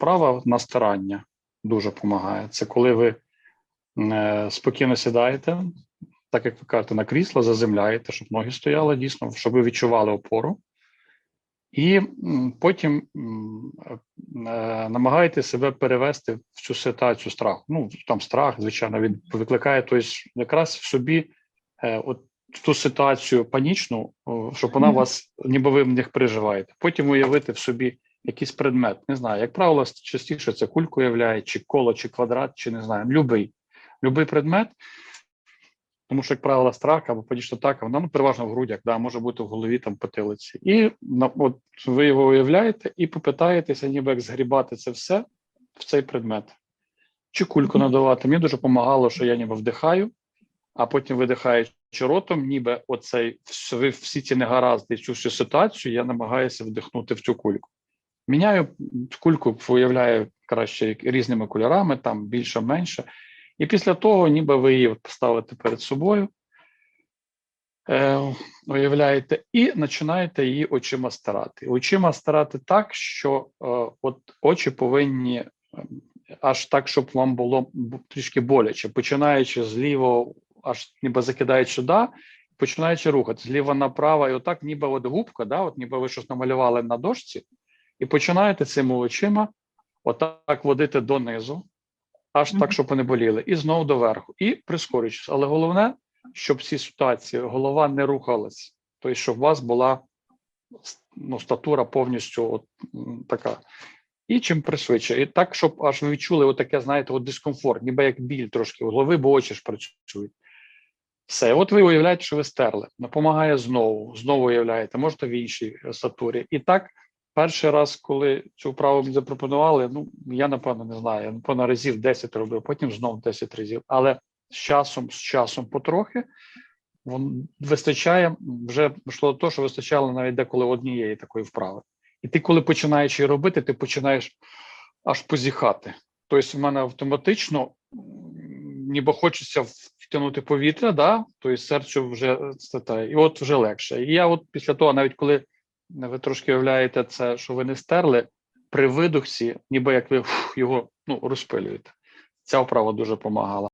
вправа на старання дуже допомагає. Це коли ви е, спокійно сідаєте, так як ви кажете, на крісло, заземляєте, щоб ноги стояли дійсно, щоб ви відчували опору. І потім е, себе перевести в цю ситуацію страху. Ну, там страх, звичайно, він викликає тобто, якраз в собі е, от ту ситуацію панічну, щоб вона вас, ніби ви в них переживаєте. Потім уявити в собі якийсь предмет. Не знаю, як правило, частіше це кульку являє, чи коло, чи квадрат, чи не знаю, любий, любий предмет. Тому що, як правило, страх або панічна атака, вона ну, переважно в грудях, да, може бути в голові там потилиці. І на, от ви його уявляєте і попитаєтеся, ніби як згрібати це все в цей предмет. Чи кульку надавати. Мені дуже допомагало, що я ніби вдихаю, а потім видихаючи ротом, ніби оцей всі ці негаразди, цю всю ситуацію, я намагаюся вдихнути в цю кульку. Міняю кульку, уявляю краще різними кольорами, там більше, менше. І після того, ніби ви її поставите перед собою, е, уявляєте, і починаєте її очима старати. Очима старати так, що е, от очі повинні е, аж так, щоб вам було трішки боляче, починаючи з лівого, аж ніби закидаючи сюди, починаючи рухати зліва направо, і отак, ніби от губка, да, от ніби ви щось намалювали на дошці, і починаєте цими очима отак водити донизу, аж так, щоб вони боліли, і знову доверху, і прискорюючись. Але головне, щоб в цій ситуації голова не рухалась, тобто, щоб у вас була ну, статура повністю от, така. І чим пришвидше. І так, щоб аж ви відчули отаке, знаєте, от дискомфорт, ніби як біль трошки у голови, бо очі ж працюють. Все, от ви уявляєте, що ви стерли. Допомагає знову, знову уявляєте, можете в іншій е, статурі. І так, перший раз, коли цю вправу мені запропонували, ну я напевно не знаю, я напевно разів 10 робив, потім знов 10 разів. Але з часом, з часом потрохи вон, вистачає, вже йшло до того, що вистачало навіть деколи однієї такої вправи. І ти, коли починаєш її робити, ти починаєш аж позіхати. Тобто, в мене автоматично ніби хочеться втягнути повітря, да? тобто серцю вже статає, і от вже легше. І я, от після того, навіть коли ви трошки уявляєте це, що ви не стерли, при видохсі, ніби як ви його ну, розпилюєте. Ця вправа дуже допомагала.